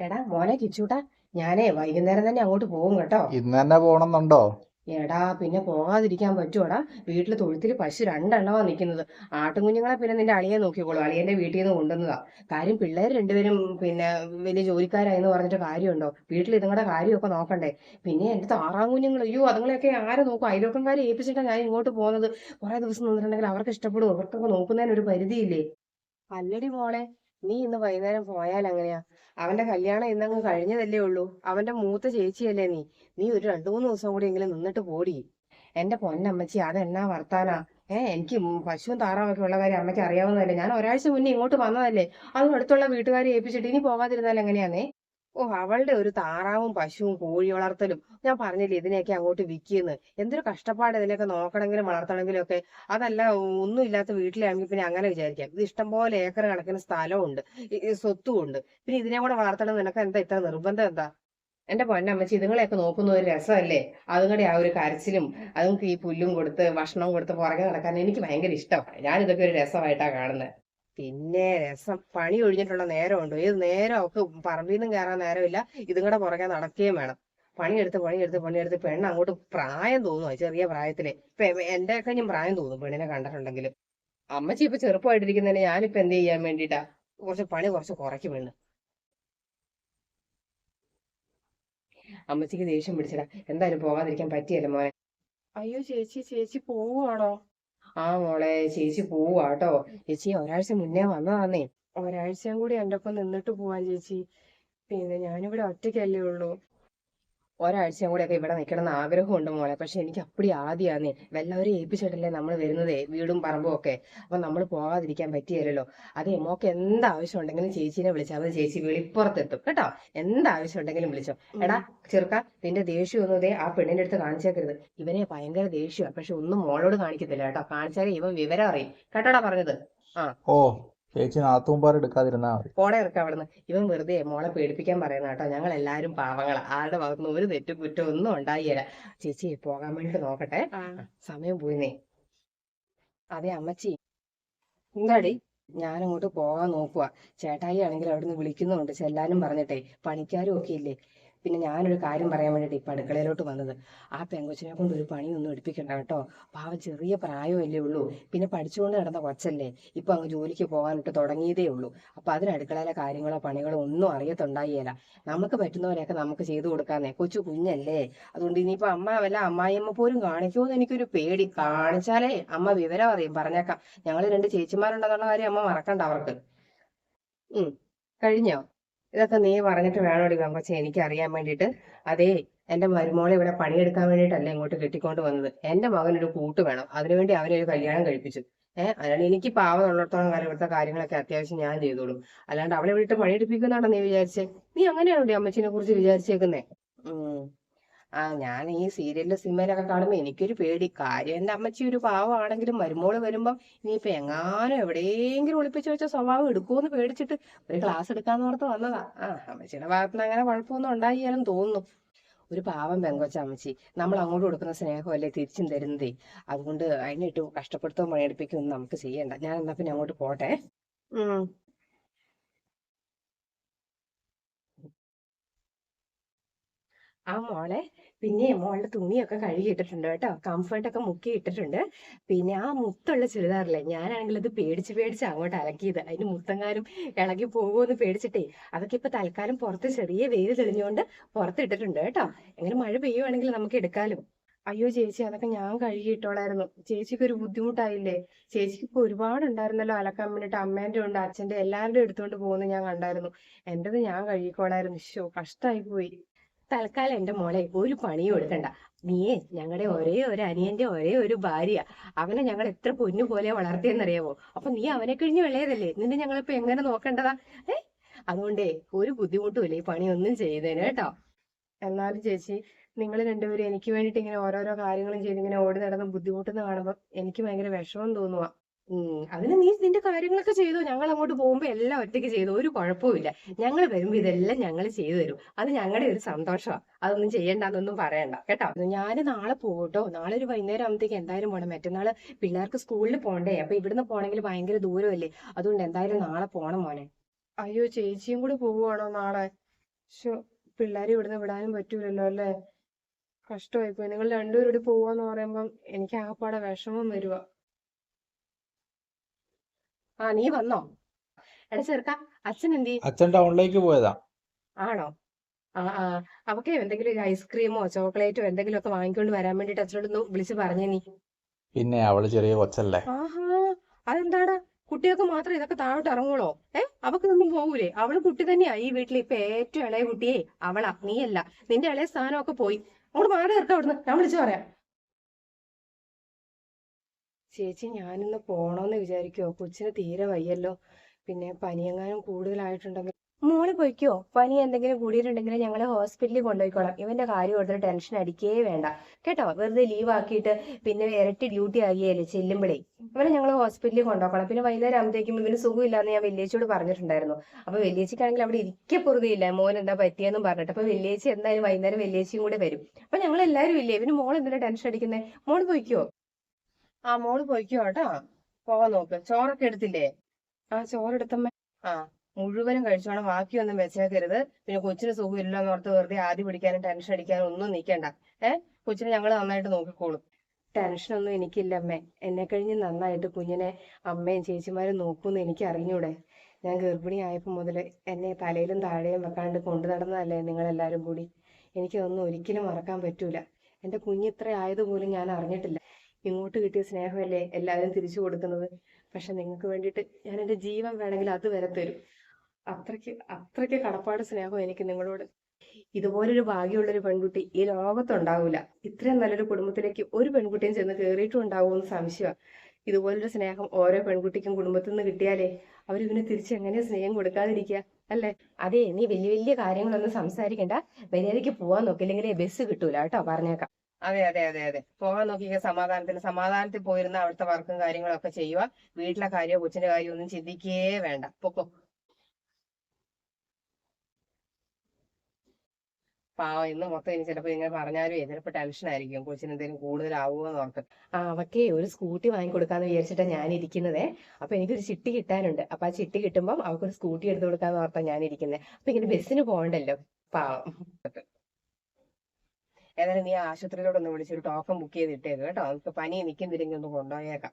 എടാ മോനെ കിച്ചൂട്ടാ ഞാനേ വൈകുന്നേരം തന്നെ അങ്ങോട്ട് പോകും കേട്ടോ. ഇന്ന് തന്നെ പോണെന്നുണ്ടോ? എടാ പിന്നെ പോകാതിരിക്കാൻ പറ്റുമോടാ വീട്ടിൽ തൊഴുത്തിൽ പശു രണ്ടെണ്ണമാ നിൽക്കുന്നത് ആട്ടുംകുഞ്ഞുങ്ങളെ പിന്നെ നിന്റെ അളിയെ നോക്കിക്കോളൂ അളിയന്റെ വീട്ടിൽ നിന്ന് കൊണ്ടുവന്നതാ. കാര്യം പിള്ളേർ രണ്ടുപേരും പിന്നെ വലിയ ജോലിക്കാരായെന്ന് പറഞ്ഞിട്ട് കാര്യമുണ്ടോ? വീട്ടിൽ ഇതുങ്ങളുടെ കാര്യമൊക്കെ നോക്കണ്ടേ? പിന്നെ എന്റെ താറാം കുഞ്ഞുങ്ങൾ അയ്യോ അതുങ്ങളെയൊക്കെ ആരെ നോക്കും? അയലോക്കന്മാരെ ഏൽപ്പിച്ചിട്ടാണ് ഞാൻ ഇങ്ങോട്ട് പോകുന്നത്. കുറെ ദിവസം നിന്നിട്ടുണ്ടെങ്കിൽ അവർക്ക് ഇഷ്ടപ്പെടും അവർക്കൊക്കെ നോക്കുന്നതിന് ഒരു പരിധിയില്ലേ? അല്ലടി മോളെ നീ ഇന്ന് വൈകുന്നേരം പോയാൽ എങ്ങനെയാ അവന്റെ കല്യാണം ഇന്നങ്ങ് കഴിഞ്ഞതല്ലേ ഉള്ളൂ. അവന്റെ മൂത്ത ചേച്ചിയല്ലേ നീ. നീ ഒരു രണ്ടു മൂന്ന് ദിവസം കൂടി എങ്കിലും നിന്നിട്ട് പോടി. എന്റെ പൊന്നമ്മച്ചി അതെന്നാ വർത്താനാ? ഏ എനിക്ക് പശുവും താറാവൊക്കെ ഉള്ള കാര്യം അമ്മയ്ക്ക് അറിയാവുന്നതല്ലേ. ഞാൻ ഒരാഴ്ച മുന്നേ ഇങ്ങോട്ട് വന്നതല്ലേ. അതും അടുത്തുള്ള വീട്ടുകാരെ ഏൽപ്പിച്ചിട്ട് ഇനി പോവാതിരുന്നാൽ എങ്ങനെയാന്നേ? ഓ അവളുടെ ഒരു താറാവും പശുവും കോഴി വളർത്തലും. ഞാൻ പറഞ്ഞില്ലേ ഇതിനെയൊക്കെ അങ്ങോട്ട് വിൽക്കുന്നു. എന്തൊരു കഷ്ടപ്പാട് ഇതിനെയൊക്കെ നോക്കണമെങ്കിലും വളർത്തണമെങ്കിലും ഒക്കെ. അതല്ല ഒന്നും ഇല്ലാത്ത വീട്ടിലാണെങ്കിൽ പിന്നെ അങ്ങനെ വിചാരിക്കാം. ഇത് ഇഷ്ടംപോലെ ഏക്കർ കണക്കിന് സ്ഥലമുണ്ട് ഈ- ഉണ്ട് പിന്നെ ഇതിനെ കൂടെ വളർത്തണം നിനക്ക് എന്താ ഇത്ര നിർബന്ധം എന്താ? എന്റെ പൊന്നമ്മച്ചി ഇതുങ്ങളെയൊക്കെ നോക്കുന്ന ഒരു രസമല്ലേ? അതുങ്ങളുടെ ആ ഒരു കരച്ചിലും അതുങ്ങൾക്ക് ഈ പുല്ലും കൊടുത്ത് ഭക്ഷണവും കൊടുത്ത് പുറകെ നടക്കാൻ എനിക്ക് ഭയങ്കര ഇഷ്ടമാണ്. ഞാൻ ഇതൊക്കെ ഒരു രസമായിട്ടാണ് കാണുന്നത് പിന്നെ രസം. പണി ഒഴിഞ്ഞിട്ടുള്ള നേരമുണ്ടോ. ഏത് നേരം ഒക്കെ പറമ്പിൽ നിന്നും കയറാൻ നേരമില്ല. ഇതും കൂടെ പുറകെ നടക്കുകയും വേണം. പണിയെടുത്ത് പണിയെടുത്ത് പണിയെടുത്ത് പെണ്ണ് അങ്ങോട്ട് പ്രായം തോന്നുക ചെറിയ പ്രായത്തിലെ. ഇപ്പൊ എന്റെ ഒക്കെ ഞാൻ പ്രായം തോന്നും പെണ്ണിനെ കണ്ടിട്ടുണ്ടെങ്കിൽ അമ്മച്ചി ഇപ്പൊ ചെറുപ്പമായിട്ടിരിക്കുന്നതിന് ഞാനിപ്പോ എന്ത് ചെയ്യാൻ വേണ്ടിട്ടാ? കുറച്ച് പണി കുറച്ച് കുറയ്ക്കും പെണ്ണ്. അമ്മച്ചിക്ക് ദേഷ്യം പിടിച്ചടാ എന്തായാലും പോകാതിരിക്കാൻ പറ്റിയല്ലോ മോനെ? അയ്യോ ചേച്ചി ചേച്ചി പോവുകയാണോ ആ മോളെ ചേച്ചി പോവാട്ടോ ചേച്ചി ഒരാഴ്ച മുന്നേ വന്നതാന്നേ. ഒരാഴ്ചയും കൂടി എന്റെ ഒപ്പം നിന്നിട്ട് പോവാൻ ചേച്ചി. പിന്നെ ഞാനിവിടെ ഒറ്റയ്ക്കല്ലേ ഉള്ളൂ. ഒരാഴ്ചയും കൂടെ ഒക്കെ ഇവിടെ നിൽക്കണം എന്ന് ആഗ്രഹമുണ്ട് മോളെ. പക്ഷെ എനിക്ക് അപ്പടി ആദ്യമാണ് വല്ലവരും ഏൽപ്പിച്ചിട്ടല്ലേ നമ്മൾ വരുന്നതേ? വീടും പറമ്പും ഒക്കെ. അപ്പൊ നമ്മൾ പോകാതിരിക്കാൻ പറ്റിയല്ലോ അതെ മോക്ക് എന്ത് ആവശ്യം ഉണ്ടെങ്കിലും ചേച്ചീനെ വിളിച്ചാൽ മതി. ചേച്ചി വെളിപ്പുറത്തെത്തും. കേട്ടോ? എന്ത് ആവശ്യം ഉണ്ടെങ്കിലും വിളിച്ചോ. എടാ ചെറുക്ക നിന്റെ ദേഷ്യം ഒന്നും ദേ ആ പെണ്ണിന്റെ അടുത്ത് കാണിച്ചേക്കരുത്. ഇവനെ ഭയങ്കര ദേഷ്യമാണ് പക്ഷെ ഒന്നും മോളോട് കാണിക്കത്തില്ല കേട്ടോ. കാണിച്ചാലേ ഇവൻ വിവരം അറിയും. കേട്ടോടാ പറഞ്ഞത്? ഓ. ചേച്ചി നാത്തൂമ്പാർ എടുക്കാതിരുന്നാ മതി. പോടെ ഇറക്കാം അവിടുന്ന്. ഇവൻ വെറുതെ മോളെ പേടിപ്പിക്കാൻ പറയുന്ന കേട്ടോ. ഞങ്ങൾ എല്ലാരും പാവങ്ങളാ. ആരുടെ ഭാഗത്തുനിന്ന് ഒരു തെറ്റും കുറ്റം ഒന്നും ഉണ്ടായില്ല. ചേച്ചി പോകാൻ വേണ്ടി നോക്കട്ടെ. സമയം പോയിന്നേ. അതെ അമ്മച്ചി. എന്താടി? ഞാനങ്ങോട്ട് പോകാൻ നോക്കുക ചേട്ടായി ആണെങ്കിൽ അവിടുന്ന് വിളിക്കുന്നുണ്ട്. ചെല്ലാനും പറഞ്ഞിട്ടേ. പണിക്കാരും ഒക്കെ ഇല്ലേ? പിന്നെ ഞാനൊരു കാര്യം പറയാൻ വേണ്ടിട്ട് ഇപ്പൊ അടുക്കളയിലോട്ട് വന്നത്. ആ പെങ്കൊച്ചിനെ കൊണ്ട് ഒരു പണിയൊന്നും എടുപ്പിക്കണ്ട കേട്ടോ. പാവം ചെറിയ പ്രായമല്ലേ ഉള്ളൂ. പിന്നെ പഠിച്ചുകൊണ്ട് നടന്ന കൊച്ചല്ലേ. ഇപ്പൊ അങ്ങ് ജോലിക്ക് പോകാനിട്ട് തുടങ്ങിയതേ ഉള്ളൂ. അപ്പൊ അതിന് അടുക്കളയിലെ കാര്യങ്ങളോ പണികളോ ഒന്നും അറിയത്തുണ്ടായില്ല നമുക്ക് പറ്റുന്നവരെയൊക്കെ നമുക്ക് ചെയ്തു കൊടുക്കാന്നേ. കൊച്ചു കുഞ്ഞല്ലേ. അതുകൊണ്ട് ഇനിയിപ്പോ അമ്മ വല്ല അമ്മായിയമ്മ പോലും കാണിക്കുമെന്ന് എനിക്കൊരു പേടി. കാണിച്ചാലേ അമ്മ വിവരം അറിയും. പറഞ്ഞേക്കാം. ഞങ്ങൾ രണ്ട് ചേച്ചിമാരുണ്ടെന്നുള്ള കാര്യം അമ്മ മറക്കണ്ട അവർക്ക്. ഉം. കഴിഞ്ഞോ? ഇതൊക്കെ നീ പറഞ്ഞിട്ട് വേണോടി പെങ്കൊച്ചെ എനിക്ക് അറിയാൻ വേണ്ടിയിട്ട്. അതേ എന്റെ മരുമോളെ ഇവിടെ പണിയെടുക്കാൻ വേണ്ടിയിട്ടല്ല ഇങ്ങോട്ട് കെട്ടിക്കൊണ്ട് വന്നത്. എന്റെ മകനൊരു കൂട്ട് വേണം. അതിനുവേണ്ടി അവരൊരു ഒരു കല്യാണം കഴിപ്പിച്ചു. ഏഹ് അല്ലാണ്ട് എനിക്ക് പാവം ഉള്ളിടത്തോളം കാലം ഇവിടുത്തെ കാര്യങ്ങളൊക്കെ അത്യാവശ്യം ഞാൻ ചെയ്തോളും. അല്ലാണ്ട് അവളെ വിട്ട് പണിയെടുപ്പിക്കുന്നതാണോ നീ വിചാരിച്ചേ? നീ അങ്ങനെയാണോ അമ്മച്ചിനെ കുറിച്ച് വിചാരിച്ചേക്കുന്നേ? ആ ഞാൻ ഈ സീരിയലിലെ സിനിമയിലൊക്കെ കാണുമ്പോ എനിക്കൊരു പേടി. കാര്യം എന്റെ അമ്മച്ചി ഒരു പാവമാണെങ്കിലും മരുമോൾ വരുമ്പം ഇനിയിപ്പോൾ എങ്ങാനും എവിടെയെങ്കിലും ഒളിപ്പിച്ചു വെച്ച സ്വഭാവം എടുക്കുമെന്ന് പേടിച്ചിട്ട് ഒരു ക്ലാസ് എടുക്കാന്ന് ഓർത്ത് വന്നതാ. ആ അമ്മച്ചിയുടെ ഭാഗത്തുനിന്ന് അങ്ങനെ കുഴപ്പമൊന്നും ഉണ്ടായില്ലെന്ന് തോന്നുന്നു. ഒരു പാവം പെങ്കൊച്ച അമ്മച്ചി. നമ്മൾ അങ്ങോട്ട് കൊടുക്കുന്ന സ്നേഹമല്ലേ തിരിച്ചും തരുന്നതേ. അതുകൊണ്ട് അതിനിട്ട് കഷ്ടപ്പെടുത്തോ പണിയെടുപ്പിക്കൊന്നും നമുക്ക് ചെയ്യണ്ട. ഞാൻ എന്നാ പിന്നെ അങ്ങോട്ട് പോട്ടെ. ഉം. ആ മോളെ പിന്നെ മോളുടെ തുണിയൊക്കെ കഴുകിയിട്ടിട്ടുണ്ട് കേട്ടോ. കംഫർട്ട് ഒക്കെ മുക്കി ഇട്ടിട്ടുണ്ട് പിന്നെ ആ മുത്തുള്ള ചുരിദാറില്ലേ ഞാനാണെങ്കിൽ അത് പേടിച്ച് പേടിച്ച് അങ്ങോട്ട് അലക്കിയത്. അതിന് മുത്തങ്ങാനും ഇളകി പോകുമെന്ന് പേടിച്ചിട്ടേ അതൊക്കെ ഇപ്പൊ തൽക്കാലം പുറത്ത് ചെറിയ വെയിൽ തെളിഞ്ഞുകൊണ്ട് പുറത്തിട്ടിട്ടുണ്ട് കേട്ടോ. എങ്ങനെ മഴ പെയ്യുവാണെങ്കിൽ നമുക്ക് എടുക്കാലോ. അയ്യോ ചേച്ചി അതൊക്കെ ഞാൻ കഴുകിയിട്ടോളായിരുന്നു. ചേച്ചിക്ക് ഒരു ബുദ്ധിമുട്ടായില്ലേ? ചേച്ചിക്ക് ഇപ്പൊ ഒരുപാട് ഉണ്ടായിരുന്നല്ലോ അലക്കാൻ വേണ്ടിട്ട് അമ്മേന്റെ ഉണ്ട് അച്ഛന്റെ എല്ലാവരുടെയും എടുത്തുകൊണ്ട് പോകുന്നത് ഞാൻ കണ്ടായിരുന്നു. എന്റേത് ഞാൻ കഴുകിക്കോളായിരുന്നു. ഷോ കഷ്ടായി പോയി തൽക്കാലം എന്റെ മോളെ ഒരു പണിയും എടുക്കണ്ട. നീയേ ഞങ്ങളുടെ ഒരേ ഒരു അനിയന്റെ ഒരേ ഒരു ഭാര്യ. അവനെ ഞങ്ങൾ എത്ര പൊന്നു പോലെ വളർത്തിയെന്നറിയാവോ? അപ്പൊ നീ അവനെ കഴിഞ്ഞ് വിളയതല്ലേ നിന്നെ ഞങ്ങളിപ്പോ എങ്ങനെ നോക്കേണ്ടതാ? ഏ? അതുകൊണ്ടേ ഒരു ബുദ്ധിമുട്ടും ഇല്ല ഈ പണിയൊന്നും ചെയ്തേനെ കേട്ടോ. എന്നാലും ചേച്ചി നിങ്ങൾ രണ്ടുപേരും എനിക്ക് വേണ്ടിട്ട് ഇങ്ങനെ ഓരോരോ കാര്യങ്ങളും ചെയ്ത് ഇങ്ങനെ ഓടി നടന്ന് ബുദ്ധിമുട്ടെന്ന് കാണുമ്പോൾ എനിക്ക് ഭയങ്കര വിഷമം തോന്നുക ഉം അതിന് നീ നിന്റെ കാര്യങ്ങളൊക്കെ ചെയ്തു? ഞങ്ങൾ അങ്ങോട്ട് പോകുമ്പോ എല്ലാം ഒറ്റയ്ക്ക് ചെയ്തു? ഒരു കുഴപ്പമില്ല ഞങ്ങൾ വരുമ്പോ ഇതെല്ലാം ഞങ്ങൾ ചെയ്തു തരും. അത് ഞങ്ങളുടെ ഒരു സന്തോഷമാണ് അതൊന്നും ചെയ്യണ്ടെന്നൊന്നും പറയണ്ട. കേട്ടോ? ഞാൻ നാളെ പോകട്ടോ. നാളെ ഒരു വൈകുന്നേരം ആകുമ്പോഴത്തേക്ക് എന്തായാലും പോകണം മറ്റന്നാൾ പിള്ളേർക്ക് സ്കൂളിൽ പോകണ്ടേ അപ്പൊ ഇവിടുന്ന് പോണെങ്കിൽ ഭയങ്കര ദൂരമല്ലേ അതുകൊണ്ട് എന്തായാലും നാളെ പോണം മോനെ. അയ്യോ ചേച്ചിയും കൂടി പോവുകയാണോ നാളെ? ഷോ പിള്ളേരെ ഇവിടുന്ന് വിടാനും പറ്റൂലല്ലോ അല്ലേ? കഷ്ടമായി പോയി നിങ്ങൾ രണ്ടുപേരും കൂടി പോവാന്ന് പറയുമ്പം എനിക്ക് ആകപ്പാടെ വിഷമം വരുക ആ നീ വന്നോ? എടാ ചെറുക്ക അച്ഛൻ എന്തി അച്ഛൻ ടൗണിലേക്ക് പോയതാ. ആണോ? ആ ആ. അവക്ക് എന്തെങ്കിലും ഒരു ഐസ്ക്രീമോ ചോക്ലേറ്റോ എന്തെങ്കിലും ഒക്കെ വാങ്ങിക്കൊണ്ട് വരാൻ വേണ്ടിട്ട് അച്ഛനോടൊന്ന് വിളിച്ച് പറഞ്ഞേ നീ. പിന്നെ അവൾ ചെറിയ കൊച്ചല്ലേ. ആഹാ അതെന്താടാ? കുട്ടികൾക്ക് മാത്രം ഇതൊക്കെ താഴോട്ട് ഇറങ്ങുള്ളോ ഏ അവക്കൊന്നും പോകൂലേ. അവൾ കുട്ടി തന്നെയാ ഈ വീട്ടിൽ ഇപ്പൊ ഏറ്റവും ഇളയ കുട്ടിയെ. അവളാ നീയല്ല. നിന്റെ ഇളയ സ്ഥാനമൊക്കെ പോയി. അങ്ങോട്ട് മാറി ഇറക്കാം അവിടുന്ന്. ഞാൻ വിളിച്ചു പറയാം. ചേച്ചി ഞാനിന്ന് പോണോന്ന് വിചാരിക്കുവോ? കൊച്ചിന് തീരെ വയ്യല്ലോ. പിന്നെ പനിയെങ്ങാനും കൂടുതലായിട്ടുണ്ടെങ്കിൽ മോൾ പൊയ്ക്കോ? പനി എന്തെങ്കിലും കൂടിയിട്ടുണ്ടെങ്കിൽ ഞങ്ങളെ ഹോസ്പിറ്റലിൽ കൊണ്ടുപോയിക്കോളാം. ഇവന്റെ കാര്യം ഓർത്തിട്ട് ടെൻഷൻ അടിക്കേ വേണ്ട. കേട്ടോ? വെറുതെ ലീവ് ആക്കിയിട്ട് പിന്നെ ഇരട്ടി ഡ്യൂട്ടി ആകിയല്ലേ ചെല്ലുമ്പോഴേ ഇവനെ ഞങ്ങൾ ഹോസ്പിറ്റലിൽ കൊണ്ടുപോകണം പിന്നെ വൈകുന്നേരം ആകുമ്പോഴത്തേക്കും ഇവന് സുഖമില്ലാന്ന് ഞാൻ വലിയേച്ചിയോട് പറഞ്ഞിട്ടുണ്ടായിരുന്നു. അപ്പൊ വലിയേച്ചിക്കാണെങ്കിൽ അവിടെ ഇരിക്കെ പൊറുതിയില്ല. മോൻ എന്താ പറ്റിയെന്നും പറഞ്ഞിട്ട്. അപ്പൊ വലിയേച്ചി എന്തായാലും വൈകുന്നേരം വലിയേച്ചിയും കൂടെ വരും. അപ്പൊ ഞങ്ങൾ എല്ലാവരും ഇല്ലേ? ഇവന് മോൾ എന്തിനാ ടെൻഷൻ അടിക്കുന്നേ? മോൾ പോയിക്കോ? ആ മോൾ പോയിക്കോ കേട്ടോ. പോവാൻ നോക്ക്. ചോറൊക്കെ എടുത്തില്ലേ? ആ ചോറെടുത്തമ്മ. ആ മുഴുവനും കഴിച്ചോണം. ബാക്കിയൊന്നും വെച്ചേക്കരുത്. പിന്നെ കൊച്ചിന് സുഖമില്ല എന്ന് ഓർത്ത് വെറുതെ ആദ്യം പിടിക്കാനും ടെൻഷൻ അടിക്കാനും ഒന്നും നിൽക്കണ്ട ഏ? കൊച്ചിനെ ഞങ്ങൾ നന്നായിട്ട് നോക്കിക്കോളും. ടെൻഷനൊന്നും എനിക്കില്ല അമ്മേ എന്നെ കഴിഞ്ഞ് നന്നായിട്ട് കുഞ്ഞിനെ അമ്മയും ചേച്ചിമാരും നോക്കൂന്ന് എനിക്ക് അറിഞ്ഞൂടെ ഞാൻ ഗർഭിണിയായപ്പോൾ മുതൽ എന്നെ തലയിലും താഴെയും വെക്കാണ്ട് കൊണ്ടു നടന്നതല്ലേ നിങ്ങളെല്ലാവരും കൂടി? എനിക്കതൊന്നും ഒരിക്കലും മറക്കാൻ പറ്റൂല. എന്റെ കുഞ്ഞിത്ര ആയതുപോലും ഞാൻ അറിഞ്ഞിട്ടില്ല. ഇങ്ങോട്ട് കിട്ടിയ സ്നേഹമല്ലേ എല്ലാവരും തിരിച്ചു കൊടുക്കുന്നത്? പക്ഷെ നിങ്ങൾക്ക് വേണ്ടിയിട്ട് ഞാൻ എന്റെ ജീവൻ വേണമെങ്കിൽ അത് വരെ തരും. അത്രയ്ക്ക് അത്രയ്ക്ക് കടപ്പാട് സ്നേഹം എനിക്ക് നിങ്ങളോട്. ഇതുപോലൊരു ഭാഗ്യമുള്ളൊരു പെൺകുട്ടി ഈ ലോകത്തുണ്ടാവില്ല ഇത്രയും നല്ലൊരു കുടുംബത്തിലേക്ക് ഒരു പെൺകുട്ടിയും ചെന്ന് കയറിയിട്ടും ഉണ്ടാവുമെന്ന് സംശയമാണ് ഇതുപോലൊരു സ്നേഹം ഓരോ പെൺകുട്ടിക്കും കുടുംബത്തിൽ നിന്ന് കിട്ടിയാലേ അവർ ഇവനെ തിരിച്ച് എങ്ങനെ സ്നേഹം കൊടുക്കാതിരിക്കുക? അല്ലേ? അതെ നീ വലിയ വലിയ കാര്യങ്ങളൊന്നും സംസാരിക്കണ്ട. മര്യാദയ്ക്ക് പോവാൻ നോക്കില്ലെങ്കിൽ ബസ് കിട്ടൂല. കേട്ടോ പറഞ്ഞേക്കാം. അതെ അതെ അതെ അതെ. പോകാൻ നോക്കിയ സമാധാനത്തിൽ സമാധാനത്തിൽ പോയിരുന്ന അവിടുത്തെ വർക്കും കാര്യങ്ങളും ഒക്കെ ചെയ്യുക. വീട്ടിലെ കാര്യമോ കൊച്ചിന്റെ കാര്യമോ ഒന്നും ചിന്തിക്കേ വേണ്ട. പൊക്കോ പാവം ഇന്ന് മൊത്തം ഇനി ചിലപ്പോ ഇങ്ങനെ പറഞ്ഞാലും ചിലപ്പോ ടെൻഷൻ ആയിരിക്കും. കൊച്ചിന് എന്തെങ്കിലും കൂടുതലാവുമോ എന്ന് ഓർത്ത്. ആ അവക്കേ ഒരു സ്കൂട്ടി വാങ്ങിക്കൊടുക്കാന്ന് വിചാരിച്ചിട്ടാ ഞാൻ ഇരിക്കുന്നതേ. അപ്പൊ എനിക്കൊരു ചിട്ടി കിട്ടാനുണ്ട്. അപ്പൊ ആ ചിട്ടി കിട്ടുമ്പോൾ അവക്കൊരു സ്കൂട്ടി എടുത്തു കൊടുക്കാന്ന് ഓർത്താ ഞാൻ ഇരിക്കുന്നത് അപ്പൊ ഇങ്ങനെ ബസ്സിന് പോകണ്ടല്ലോ. പാവം. ഏതായാലും നീ ആശുപത്രിയിലോട്ട് ഒന്ന് വിളിച്ചൊരു ടോക്കൺ ബുക്ക് ചെയ്ത് ഇട്ടേക്ക് കേട്ടോ നമുക്ക് പനി നിൽക്കുന്നില്ലെങ്കിൽ ഒന്ന് കൊണ്ടുപോയേക്കാം.